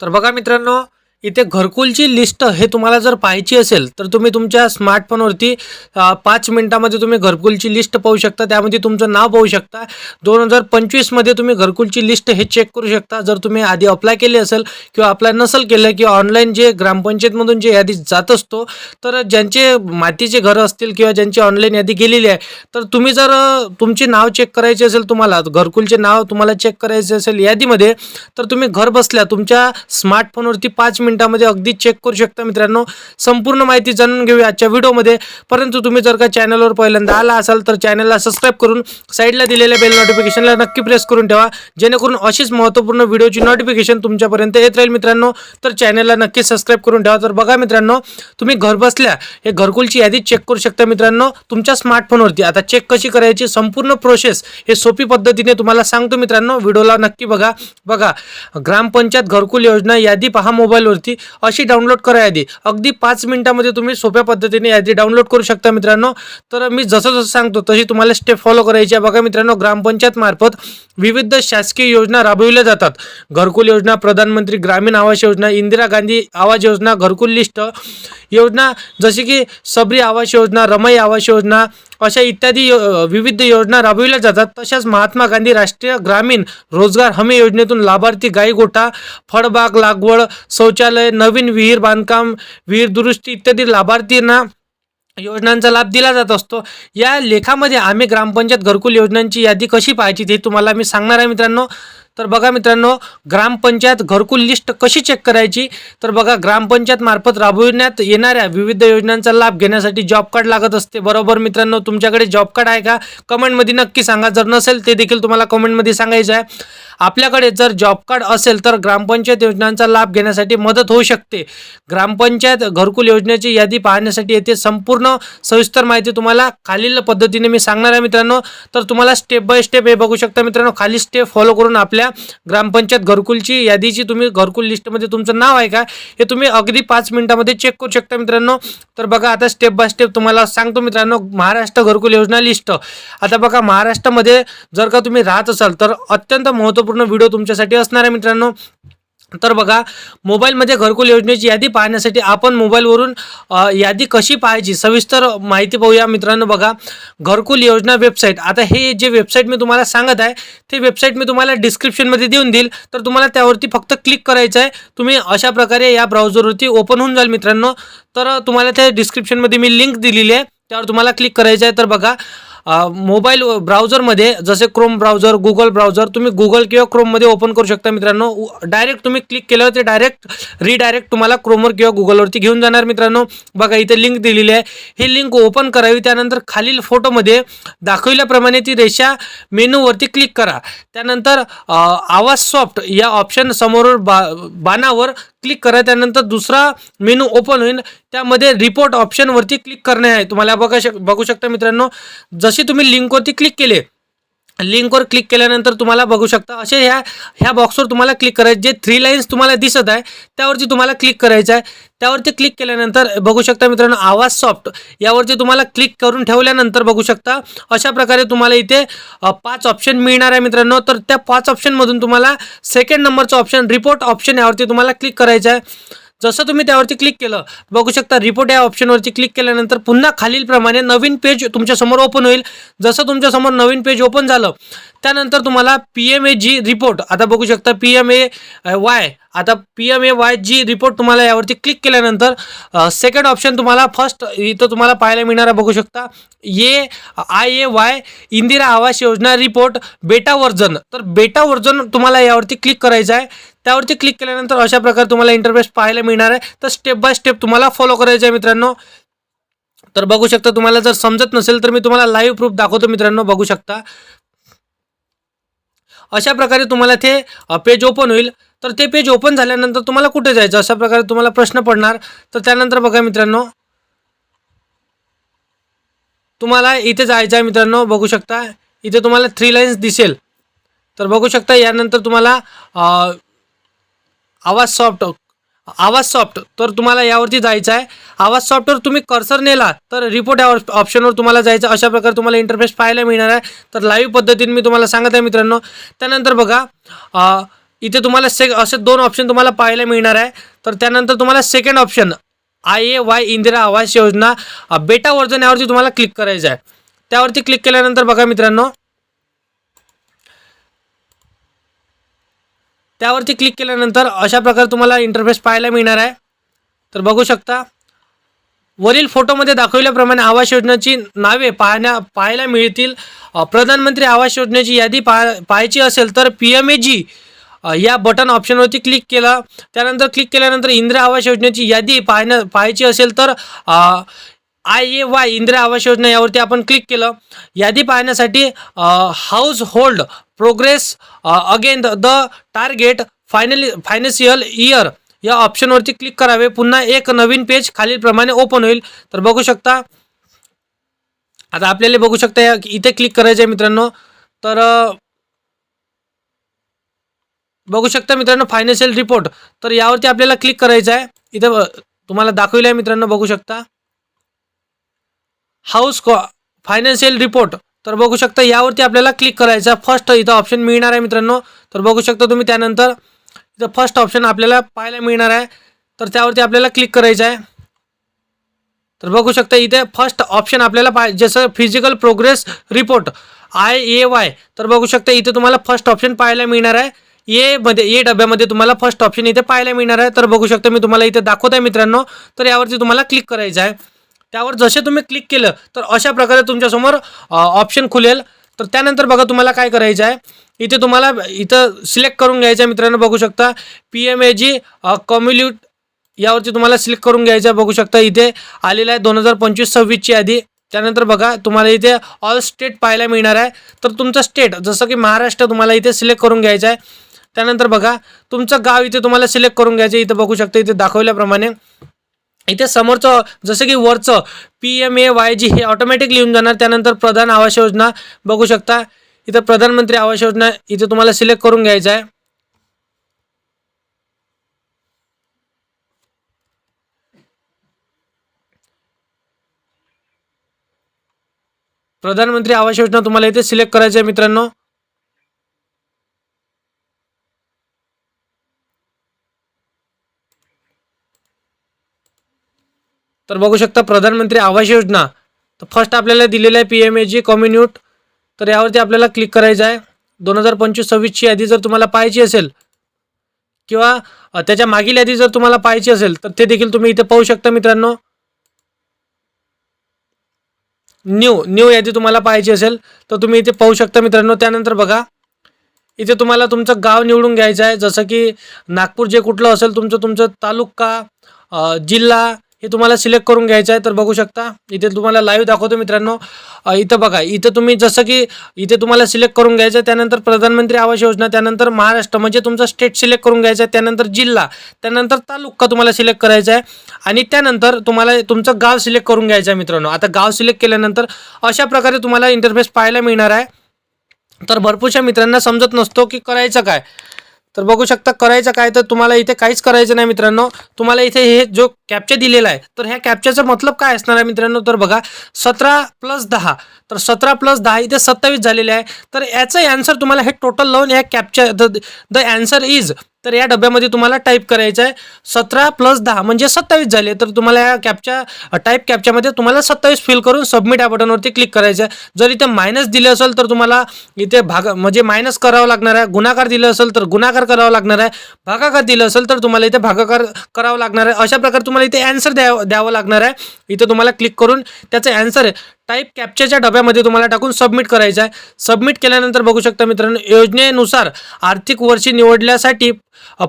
तर बघा मित्रांनो इथे घरकुलची लिस्ट हे तुम्हाला जर पाहायची असेल तर तुम्ही तुमच्या स्मार्टफोनवरती पाच मिनिटामध्ये तुम्ही घरकुलची लिस्ट पाहू शकता. त्यामध्ये तुमचं नाव पाहू शकता. दोन हजार पंचवीसमध्ये तुम्ही घरकुलची लिस्ट हे चेक करू शकता. जर तुम्ही आधी अप्लाय केली असेल किंवा अप्लाय नसेल केलं किंवा ऑनलाईन जे ग्रामपंचायतमधून जे यादी जात असतो तर ज्यांचे मातीचे घरं असतील किंवा ज्यांची ऑनलाईन यादी गेलेली आहे तर तुम्ही जर तुमचे नाव चेक करायचे असेल तुम्हाला घरकुलचे नाव तुम्हाला चेक करायचे असेल यादीमध्ये तर तुम्ही घर बसल्या तुमच्या स्मार्टफोनवरती पाच मिनिटामध्ये अगदी चेक करू शकता मित्रांनो. संपूर्ण माहिती जाणून घेऊया आजच्या व्हिडिओमध्ये. परंतु तुम्ही जर का चॅनलवर पहिल्यांदा आला असाल तर चॅनलला सबस्क्राईब करून साईडला दिलेल्या बेल नोटिफिकेशनला नक्की प्रेस करून ठेवा. जेणेकरून अशीच महत्त्वपूर्ण व्हिडिओची नोटिफिकेशन तुमच्यापर्यंत येत राहील मित्रांनो. तर चॅनलला नक्की सबस्क्राईब करून ठेवा. तर बघा मित्रांनो तुम्ही घर बसल्या हे घरकुलची यादी चेक करू शकता मित्रांनो. तुमच्या स्मार्टफोनवरती आता चेक कशी करायची? संपूर्ण प्रोसेस हे सोपी पद्धतीने तुम्हाला सांगतो मित्रांनो. व्हिडिओला नक्की बघा. बघा ग्रामपंचायत घरकुल योजना यादी पहा मोबाईलवरती अशी डाउनलोड करा यादी. अगदी पाच मिनिटामध्ये तुम्ही सोप्या पद्धतीने यादी डाउनलोड करू शकता मित्रांनो. तर मी जसं जसं सांगतो तशी तुम्हाला स्टेप फॉलो करायची आहे. बघा मित्रांनो ग्रामपंचायत मार्फत विविध शासकीय योजना राबविल्या जातात. घरकुल योजना प्रधानमंत्री ग्रामीण आवास योजना इंदिरा गांधी आवास योजना घरकुल लिस्ट योजना जशी की सबरी आवास योजना रमई आवास योजना अशा इत्यादी यो- विविध योजना राबविल्या जातात. तशाच महात्मा गांधी राष्ट्रीय ग्रामीण रोजगार हमी योजनेतून लाभार्थी गाई गोठा फळबाग लागवड शौचालय नवीन विहीर बांधकाम विहीर दुरुस्ती इत्यादी लाभार्थींना योजनांचा लाभ दिला जात असतो. या लेखामध्ये आम्ही ग्रामपंचायत घरकुल योजनांची यादी कशी पाहायची ते तुम्हाला मी सांगणार आहे मित्रांनो. तर बघा मित्रांनो ग्रामपंचायत घरकुल लिस्ट कशी चेक करायची? तर बघा ग्रामपंचायत मार्फत राबविण्यात येणाऱ्या विविध योजनांचा लाभ घेण्यासाठी जॉब कार्ड लागत असते. बरोबर मित्रांनो तुमच्याकडे जॉब कार्ड आहे का? कमेंटमध्ये नक्की सांगा. जर नसेल ते देखील तुम्हाला कमेंटमध्ये सांगायचं आहे. आपल्याकडे जर जॉब कार्ड असेल तर ग्रामपंचायत योजनांचा लाभ घेण्यासाठी मदत होऊ शकते. ग्रामपंचायत घरकुल योजनेची यादी पाहण्यासाठी येथे संपूर्ण सविस्तर माहिती तुम्हाला खालील पद्धतीने मी सांगणार आहे मित्रांनो. तर तुम्हाला स्टेप बाय स्टेप हे बघू शकता मित्रांनो. खाली स्टेप फॉलो करून आपल्या ग्रामपंचायत घरकुलची यादीची तुम्ही घरकुल लिस्टमध्ये तुमचं नाव आहे का हे तुम्ही अगदी पाच मिनिटामध्ये चेक करू शकता मित्रांनो. तर बघा आता स्टेप बाय स्टेप तुम्हाला सांगतो मित्रांनो महाराष्ट्र घरकुल योजना लिस्ट आता बघा महाराष्ट्रामध्ये जर का तुम्ही राहत असाल तर अत्यंत महत्त्वपूर्ण व्हिडिओ तुमच्यासाठी असणार आहे मित्रांनो. तर बघा मोबाईलमध्ये घरकुल योजनेची यादी पाहण्यासाठी आपण मोबाईलवरून यादी कशी पाहायची सविस्तर माहिती पाहूया मित्रांनो बघा. घरकुल योजना वेबसाईट. आता हे जे वेबसाईट मी तुम्हाला सांगत आहे ते वेबसाईट मी तुम्हाला डिस्क्रिप्शनमध्ये देऊन देईल. तर तुम्हाला त्यावरती फक्त क्लिक करायचं आहे. तुम्ही अशा प्रकारे या ब्राउझरवरती ओपन होऊन जाल मित्रांनो. तर तुम्हाला त्या डिस्क्रिप्शनमध्ये मी लिंक दिलेली आहे त्यावर तुम्हाला क्लिक करायचं आहे. तर बघा मोबाईल ब्राउझरमध्ये जसे क्रोम ब्राउझर गुगल ब्राउझर तुम्ही गुगल किंवा क्रोममध्ये ओपन करू शकता मित्रांनो. डायरेक्ट तुम्ही क्लिक केल्यावर ते डायरेक्ट रिडायरेक्ट तुम्हाला क्रोमवर किंवा गुगलवरती घेऊन जाणार मित्रांनो. बघा इथे लिंक दिलेली आहे. ही लिंक ओपन करावी त्यानंतर खालील फोटोमध्ये दाखविल्याप्रमाणे ती रेषा मेनूवरती क्लिक करा. त्यानंतर आवाज सॉफ्ट या ऑप्शन समोर बा बाणावर क्लिक करा त्यानंतर दुसरा मेनू ओपन होईल. त्यामध्ये रिपोर्ट ऑप्शनवरती क्लिक करणे आहे. तुम्हाला बघा शक बघू शकता मित्रांनो जशी तुम्ही लिंकवरती क्लिक केले लिंकवर क्लिक केल्यानंतर तुम्हाला बघू शकता असे ह्या ह्या बॉक्सवर तुम्हाला क्लिक करायचे जे थ्री लाईन्स तुम्हाला दिसत आहे त्यावरती तुम्हाला क्लिक करायचं आहे. त्यावरती क्लिक केल्यानंतर बघू शकता मित्रांनो आवाज सॉफ्ट यावरती तुम्हाला क्लिक करून ठेवल्यानंतर बघू शकता अशा प्रकारे तुम्हाला इथे पाच ऑप्शन मिळणार आहे मित्रांनो. तर त्या पाच ऑप्शनमधून तुम्हाला सेकंड नंबरचं ऑप्शन रिपोर्ट ऑप्शन यावरती तुम्हाला क्लिक करायचं आहे. जसं तुम्ही त्यावरती क्लिक केलं बघू शकता रिपोर्ट या ऑप्शनवरती क्लिक केल्यानंतर पुन्हा खालीलप्रमाणे नवीन पेज तुमच्यासमोर ओपन होईल. जसं तुमच्यासमोर नवीन पेज ओपन झालं त्यानंतर तुम्हाला P M A G report आता बघू शकता पी एम ए वाय आता P M A Y G report तुम्हाला यावरती क्लिक केल्यानंतर सेकंड ऑप्शन तुम्हाला फर्स्ट इथं तुम्हाला पाहायला मिळणार आहे बघू शकता. ये I A Y Indira Awas Yojana report beta version तर बेटा वर्जन तुम्हाला यावरती क्लिक करायचं आहे. त्यावरती क्लिक केल्यानंतर अशा प्रकारे तुम्हाला इंटरफेस पाहायला मिळणार आहे. तर स्टेप बाय स्टेप तुम्हाला फॉलो करायचं आहे मित्रांनो. तर बघू शकता तुम्हाला जर समजत नसेल तर मी तुम्हाला लाईव्ह प्रूफ दाखवतो मित्रांनो. बघू शकता. अशा प्रकारे तुम्हाला ते पेज ओपन होईल. तर ते पेज ओपन झाल्यानंतर तुम्हाला कुठे जायचं? अशा प्रकारे तुम्हाला प्रश्न पडणार. तर त्यानंतर बघा मित्रांनो तुम्हाला इथे जायचं आहे मित्रांनो बघू शकता. इथे तुम्हाला थ्री लाईन्स दिसेल. तर बघू शकता यानंतर तुम्हाला आवाज सॉफ्ट आवाज सॉफ्ट तर तुम्हाला यावरती जायचं आहे. आवाज सॉफ्टवर तुम्ही कर्सर नेला तर रिपोर्ट या ऑप्शनवर तुम्हाला जायचं अशा प्रकारे तुम्हाला इंटरफेस पाहायला मिळणार आहे. तर लाईव्ह पद्धतीने मी तुम्हाला सांगत आहे मित्रांनो. त्यानंतर बघा इथे तुम्हाला से असे दोन ऑप्शन तुम्हाला पाहायला मिळणार आहे. तर त्यानंतर तुम्हाला second option I A Y Indira Awaas Yojana. Beta version यावरती तुम्हाला क्लिक करायचं आहे. त्यावरती क्लिक केल्यानंतर बघा मित्रांनो त्यावरती क्लिक केल्यानंतर अशा प्रकारे तुम्हाला इंटरफेस पाहायला मिळणार आहे. तर बघू शकता वरील फोटोमध्ये दाखवल्याप्रमाणे आवास योजनेची नावे पाहण्या पाहायला मिळतील. प्रधानमंत्री आवास योजनेची यादी पाहा पाहायची असेल तर पी एम ए जी या बटन ऑप्शनवरती क्लिक केलं. त्यानंतर क्लिक केल्यानंतर इंदिरा आवास योजनेची यादी पाहण्या पाहायची असेल तर I A Y Indira Awas Yojana यावरती आपण क्लिक केलं. यादी पाहण्यासाठी house hold progress again the target finally financial year या ऑप्शनवरती क्लिक करावे. पुन्हा एक नवीन पेज खालीलप्रमाणे ओपन होईल. तर बघू शकता. आता आपल्याला बघू शकता या इथे क्लिक करायचं आहे मित्रांनो. तर बघू शकता मित्रांनो फायनान्शियल रिपोर्ट तर यावरती आपल्याला क्लिक करायचं आहे. इथं तुम्हाला दाखवलं आहे मित्रांनो बघू शकता. हाऊस कॉ फायनान्शियल रिपोर्ट तर बघू शकता यावरती आपल्याला क्लिक करायचं आहे. फर्स्ट इथं ऑप्शन मिळणार आहे मित्रांनो. तर बघू शकता तुम्ही त्यानंतर इथं फर्स्ट ऑप्शन आपल्याला पाहायला मिळणार आहे. तर त्यावरती आपल्याला क्लिक करायचं आहे. तर बघू शकता इथे फर्स्ट ऑप्शन आपल्याला पाहिजे जसं physical progress report I A Y तर बघू शकता इथे तुम्हाला फर्स्ट ऑप्शन पाहायला मिळणार आहे. ए मध्ये ए डब्यामध्ये तुम्हाला फर्स्ट ऑप्शन इथे पाहायला मिळणार आहे. तर बघू शकता मी तुम्हाला इथे दाखवत आहे मित्रांनो. तर यावरती तुम्हाला क्लिक करायचं आहे. त्यावर जसे तुम्ही क्लिक केलं तर अशा प्रकारे तुमच्यासमोर ऑप्शन खुलेल. तर त्यानंतर बघा तुम्हाला काय करायचं आहे. इथे तुम्हाला इथं सिलेक्ट करून घ्यायचं आहे मित्रांनो बघू शकता. पी एम ए जी कम्युल्यूट यावरती तुम्हाला सिलेक्ट करून घ्यायचं आहे. बघू शकता इथे आलेलं आहे दोन हजार पंचवीस सव्वीसची यादी. त्यानंतर बघा तुम्हाला इथे ऑल स्टेट पाहायला मिळणार आहे. तर तुमचं स्टेट जसं की महाराष्ट्र तुम्हाला इथे सिलेक्ट करून घ्यायचं आहे. त्यानंतर बघा तुमचं गाव इथे तुम्हाला सिलेक्ट करून घ्यायचं इथे बघू शकता इथे दाखवल्याप्रमाणे. इथे समोरचं जसं की वरचं P M A Y G हे ऑटोमॅटिक लिहून जाणार. त्यानंतर प्रधान आवास योजना बघू शकता. इथं प्रधानमंत्री आवास योजना इथे तुम्हाला सिलेक्ट करून घ्यायचं आहे. प्रधानमंत्री आवास योजना तुम्हाला इथे सिलेक्ट करायचं आहे मित्रांनो. तर बघू शकता प्रधानमंत्री आवास योजना. तर फर्स्ट आपल्याला दिलेलं आहे पी एम ए जी कम्युन्यूट तर यावरती आपल्याला क्लिक करायचं आहे. दोन हजार पंचवीस सव्वीसची यादी जर तुम्हाला पाहायची असेल किंवा त्याच्या मागील यादी जर तुम्हाला पाहायची असेल तर ते देखील तुम्ही इथे पाहू शकता मित्रांनो. न्यू न्यू यादी तुम्हाला पाहायची असेल तर तुम्ही इथे पाहू शकता मित्रांनो. त्यानंतर बघा इथे तुम्हाला तुमचं गाव निवडून घ्यायचं आहे. जसं की नागपूर जे कुठलं असेल तुमचं तुमचं तालुका जिल्हा हे तुम्हाला सिलेक्ट करून घ्यायचं आहे. तर बघू शकता इथे तुम्हाला लाईव्ह दाखवतो मित्रांनो. इथं बघा इथं तुम्ही जसं की इथे तुम्हाला सिलेक्ट करून घ्यायचं आहे. त्यानंतर प्रधानमंत्री आवास योजना त्यानंतर महाराष्ट्र म्हणजे तुमचं स्टेट सिलेक्ट करून घ्यायचं आहे. त्यानंतर जिल्हा त्यानंतर तालुका तुम्हाला सिलेक्ट करायचा आहे. आणि त्यानंतर तुम्हाला तुमचं गाव सिलेक्ट करून घ्यायचं आहे मित्रांनो. आता गाव सिलेक्ट केल्यानंतर अशा प्रकारे तुम्हाला इंटरफेस पाहायला मिळणार आहे. तर भरपूरशा मित्रांना समजत नसतो की करायचं काय. तर बघू शकता करायचं काय तर तुम्हाला इथे काहीच करायचं नाही मित्रांनो. तुम्हाला इथे हे जो कॅप्चा दिलेला आहे तर ह्या कॅप्चाचा मतलब काय असणार आहे मित्रांनो? तर बघा सतरा प्लस दहा. तर सतरा प्लस दहा इथे सत्तावीस झालेले आहे. तर याचं ॲन्सर तुम्हाला हे टोटल लावून या captcha the the answer is तर या डब्यामध्ये तुम्हाला टाईप करायचं आहे. सतरा प्लस दहा म्हणजे सत्तावीस झाले. तर तुम्हाला या कॅपच्या टाईप कॅपच्यामध्ये तुम्हाला सत्तावीस फिल करून सबमिट या बटनवरती क्लिक करायचं आहे. जर इथे मायनस दिले असेल तर तुम्हाला इथे भाग म्हणजे मायनस करावं लागणार आहे. गुणाकार दिलं असेल तर गुणाकार करावा लागणार आहे. भागाकार दिलं असेल तर तुम्हाला इथे भागाकार करावं लागणार आहे. अशा प्रकारे तुम्हाला इथे अँसर द्यावं द्यावं लागणार आहे. इथे तुम्हाला क्लिक करून त्याचं ॲन्सर टाईप कॅप्च्याच्या डब्यामध्ये तुम्हाला टाकून सबमिट करायचं आहे. सबमिट केल्यानंतर बघू शकता मित्रांनो योजनेनुसार आर्थिक वर्षी निवडल्यासाठी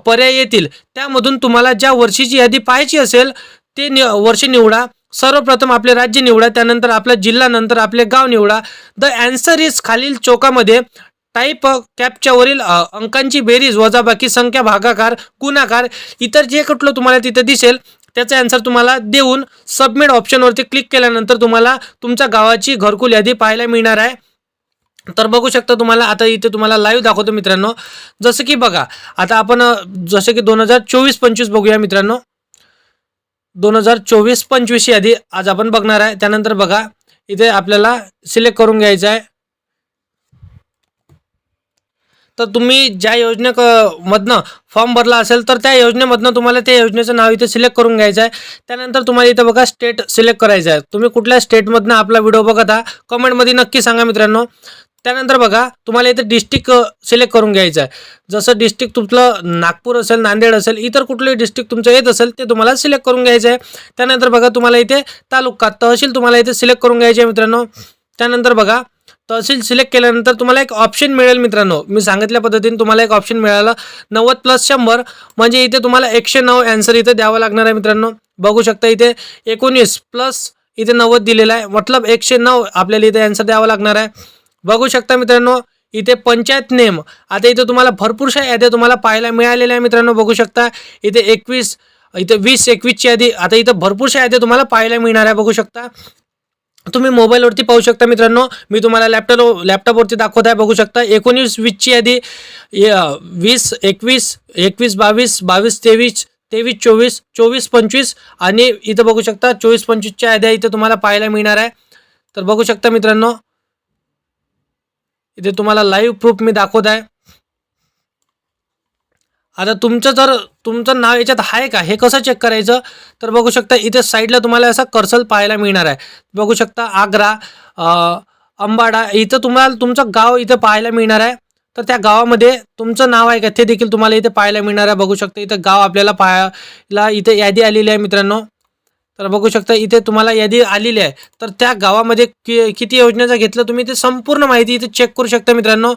पर्याय येतील. त्यामधून तुम्हाला ज्या वर्षीची यादी पाहायची असेल ते नि वर्ष निवडा. सर्वप्रथम आपले राज्य निवडा त्यानंतर आपला जिल्हा नंतर आपले गाव निवडा. द ॲन्सर इज खालील चौकामध्ये टाईप कॅपच्यावरील अंकांची बेरीज वजाबाकी संख्या भागाकार गुणाकार इतर जे कुठलं तुम्हाला तिथे दिसेल त्याचा ॲन्सर तुम्हाला देऊन सबमिट ऑप्शनवरती क्लिक केल्यानंतर तुम्हाला तुमच्या गावाची घरकुल यादी पाहायला मिळणार आहे. तर बघू शकता तुम्हाला आता इथे तुम्हाला लाईव्ह दाखवतो मित्रांनो. जसं की बघा आता आपण जसं की दोन हजार चोवीस पंचवीस बघूया मित्रांनो. दोन हजार चोवीस पंचवीस यादी आज आपण बघणार आहे. त्यानंतर बघा इथे आपल्याला सिलेक्ट करून घ्यायचं आहे. तर तुम्ही ज्या योजने क- मधनं फॉर्म भरला असेल तर त्या योजनेमधनं तुम्हाला त्या योजनेचं नाव इथे सिलेक्ट करून घ्यायचं आहे. त्यानंतर तुम्हाला इथं बघा स्टेट सिलेक्ट करायचं आहे. तुम्ही कुठल्या स्टेटमधनं आपला व्हिडिओ बघत आहात कमेंटमध्ये नक्की सांगा मित्रांनो. त्यानंतर बघा तुम्हाला इथे डिस्ट्रिक्ट सिलेक्ट करून घ्यायचं आहे. जसं डिस्ट्रिक्ट तुमचं नागपूर असेल नांदेड असेल इतर कुठलंही डिस्ट्रिक्ट तुमचं येत असेल ते तुम्हाला सिलेक्ट करून घ्यायचं आहे. त्यानंतर बघा तुम्हाला इथे तालुका तहसील तुम्हाला इथे सिलेक्ट करून घ्यायचे आहे मित्रांनो. त्यानंतर बघा तहसील सिलेक्ट केल्यानंतर तुम्हाला एक ऑप्शन मिळेल मित्रांनो. मी सांगितल्या पद्धतीने तुम्हाला एक ऑप्शन मिळालं. नव्वद प्लस शंभर म्हणजे इथे तुम्हाला एकशे नऊ ॲन्सर इथे द्यावं लागणार आहे मित्रांनो. बघू शकता इथे एकोणीस प्लस इथे नव्वद दिलेलं आहे. मतलब एकशे नऊ आपल्याला इथे ॲन्सर द्यावं लागणार आहे. बघू शकता मित्रांनो इथे पंचायत नेम. आता इथे तुम्हाला भरपूरशा याद्या तुम्हाला पाहायला मिळालेल्या आहे मित्रांनो. बघू शकता इथे एकवीस इथे वीस एकवीसची यादी. आता इथं भरपूरशा याद्या तुम्हाला पाहायला मिळणार आहे. बघू शकता तुम्ही मोबाईलवरती पाहू शकता मित्रांनो. मी तुम्हाला लॅपटॉप लॅपटॉपवरती दाखवत आहे. बघू शकता एकोणीस वीसची यादी य- वीस एकवीस एकवीस बावीस बावीस तेवीस तेवीस चोवीस चोवीस पंचवीस आणि इथं बघू शकता चोवीस पंचवीसच्या याद्या इथं तुम्हाला पाहायला मिळणार आहे. तर बघू शकता मित्रांनो इथे तुम्हाला लाईव्ह प्रूफ मी दाखवत आहे. आता तुमचं जर तुमचं नाव याच्यात आहे का? हे कसं चेक करायचं? तर बघू शकता इथे साईडला तुम्हाला असा कर्सल पाहायला मिळणार आहे. बघू शकता आग्रा अंबाडा इथं तुम्हाला तुमचं गाव इथं पाहायला मिळणार आहे. तर त्या गावामध्ये तुमचं नाव आहे का ते देखील तुम्हाला इथे पाहायला मिळणार आहे. बघू शकता इथं गाव आपल्याला पाहायला इथे यादी आलेली आहे मित्रांनो. तर बघू शकता इथे तुम्हाला यादी आलेली आहे. तर त्या गावामध्ये कि किती योजनेचं घेतलं तुम्ही ते संपूर्ण माहिती इथे चेक करू शकता मित्रांनो.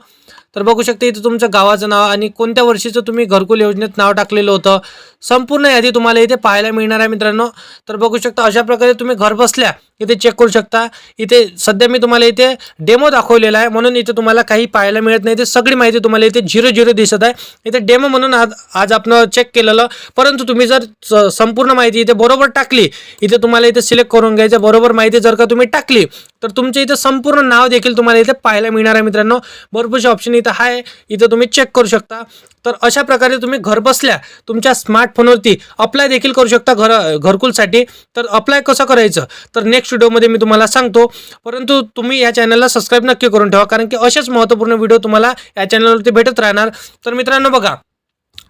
तर बघू शकता इथं तुमचं गावाचं नाव आणि कोणत्या वर्षीचं तुम्ही घरकुल योजनेत नाव टाकलेलं होतं? संपूर्ण यादी तुम्हाला इथे पाहायला मिळणार आहे मित्रांनो. तर बघू शकता अशा प्रकारे तुम्ही घर बसल्या इथे चेक करू शकता. इथे सध्या मी तुम्हाला इथे डेमो दाखवलेला आहे. म्हणून इथे तुम्हाला काही पाहायला मिळत नाही. ते सगळी माहिती तुम्हाला इथे झिरो झिरो दिसत आहे. इथे डेमो म्हणून आज आज आपण चेक केलेलं. परंतु तुम्ही जर स- संपूर्ण माहिती इथे बरोबर टाकली इथे तुम्हाला इथे सिलेक्ट करून घ्यायचं बरोबर माहिती जर का तुम्ही टाकली तर तुमचे इथे संपूर्ण नाव देखील तुम्हाला इथे पाहायला मिळणार आहे मित्रांनो. भरपूरसे ऑप्शन इथं आहे. इथं तुम्ही चेक करू शकता. तर अशा प्रकारे तुम्ही घरबसल्या तुमच्या स्मार्टफोनवरती अप्लाय देखील करू शकता घर घरकुलसाठी. तर अप्लाय कसं करायचं? तर नेक्स्ट व्हिडिओमध्ये मी तुम्हाला सांगतो. परंतु तुम्ही या चॅनलला सबस्क्राईब नक्की करून ठेवा कारण की असेच महत्त्वपूर्ण व्हिडिओ तुम्हाला या चॅनलवरती भेटत राहणार. तर मित्रांनो बघा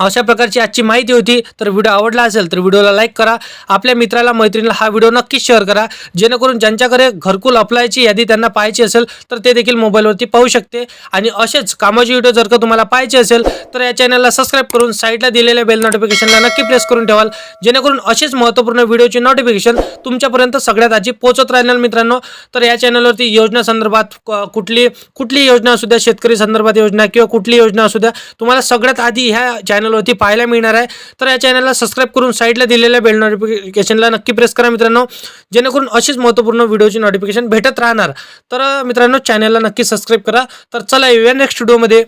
अशा प्रकारची आजची माहिती होती. तर व्हिडिओ आवडला असेल तर व्हिडिओला लाईक करा. आपल्या मित्राला मैत्रिणीला हा व्हिडिओ नक्कीच शेअर करा. जेणेकरून ज्यांच्याकडे घरकुल अप्लायची यादी त्यांना पाहायची असेल तर ते देखील मोबाईलवरती पाहू शकते. आणि असेच कामाची व्हिडिओ जर का तुम्हाला पाहायचे असेल तर या चॅनलला सबस्क्राईब करून साईडला दिलेल्या बेल नोटिफिकेशनला नक्की प्रेस करून ठेवाल. जेणेकरून असेच महत्त्वपूर्ण व्हिडिओची नोटिफिकेशन तुमच्यापर्यंत सगळ्यात आधी पोहोचत राहणार मित्रांनो. तर या चॅनलवरती योजना संदर्भात क- कुठली कुठली योजना असू द्या शेतकरी संदर्भात योजना किंवा कुठली योजना असू द्या तुम्हाला सगळ्यात आधी ह्या चॅनल चॅनलवरती पाहायला मिळणार आहे. तर या चॅनलला सबस्क्राईब करून साईडला दिलेल्या बेल नोटिफिकेशनला नक्की प्रेस करा मित्रांनो. जेणेकरून अशीच महत्त्वपूर्ण व्हिडिओची नोटिफिकेशन भेटत राहणार. तर मित्रांनो चॅनलला नक्की सबस्क्राईब करा. तर चला येऊया नेक्स्ट व्हिडिओमध्ये